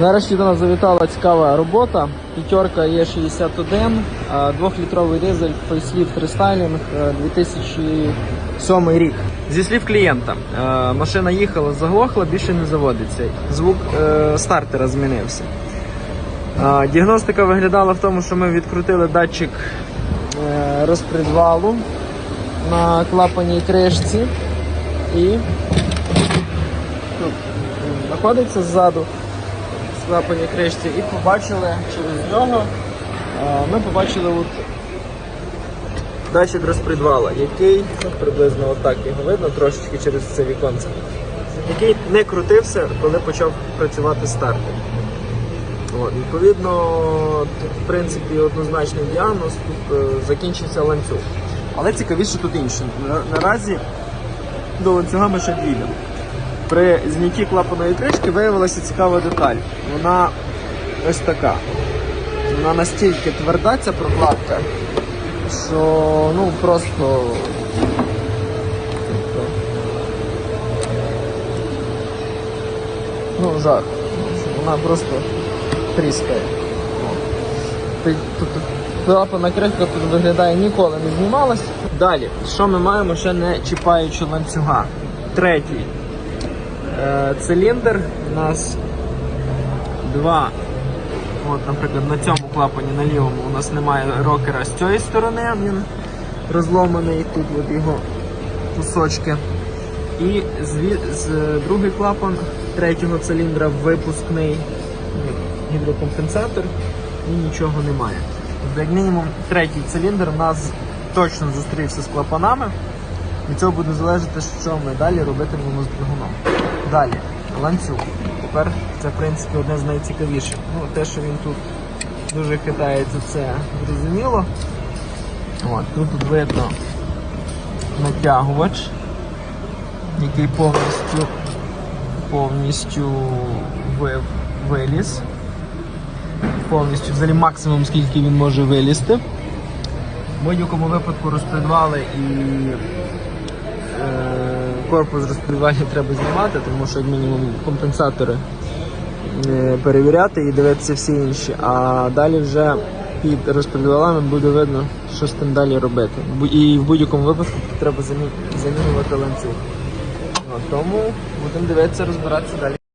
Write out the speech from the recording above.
Нарешті до нас завітала цікава робота. П'ятерка Е61, а, двохлітровий дизель, фейсліфт рестайлінг, е, 2007 рік. Зі слів клієнта, е, машина їхала, заглохла, більше не заводиться. Звук е, стартера змінився. Діагностика виглядала в тому, що ми відкрутили датчик е, розпредвалу на клапаній кришці і знаходиться ззаду клапані кришці і побачили через нього. Ми побачили от датчик розпредвала, який ну, приблизно отак його видно трошечки через це віконце, який не крутився, коли почав працювати стартер. От, відповідно, в принципі, однозначний діагноз, тут е, закінчився ланцюг. Але цікавіше тут інше. Наразі до ланцюга ми ще дійдемо. При знятті клапаної кришки виявилася цікава деталь. Вона ось така. Вона настільки тверда, ця прокладка, що ну просто. Ну, жах. Вона просто тріскає. Клапана кришка тут виглядає ніколи не знімалась. Далі, що ми маємо ще не чіпаючи ланцюга? Третій циліндр у нас два. От, наприклад, на цьому клапані на лівому у нас немає рокера з цієї сторони, він розломаний, тут от його кусочки. І зві- з, другий клапан третього циліндра випускний гідрокомпенсатор і нічого немає. Як мінімум, третій циліндр у нас точно зустрівся з клапанами. Від цього буде залежати, що ми далі робитимемо з двигуном. Далі, ланцюг. Тепер це в принципі одне з найцікавіших. Ну, те, що він тут дуже хитається, це зрозуміло. От, тут, видно натягувач, який повністю повністю виліз. Повністю взагалі максимум, скільки він може вилізти. В будь-якому випадку розпредвали і корпус розпливання треба знімати, тому що як мінімум компенсатори е, перевіряти і дивитися всі інші. А далі вже під розпредвалами буде видно, що з тим далі робити. І в будь-якому випадку треба замінювати ланцюг. Тому будемо дивитися, розбиратися далі.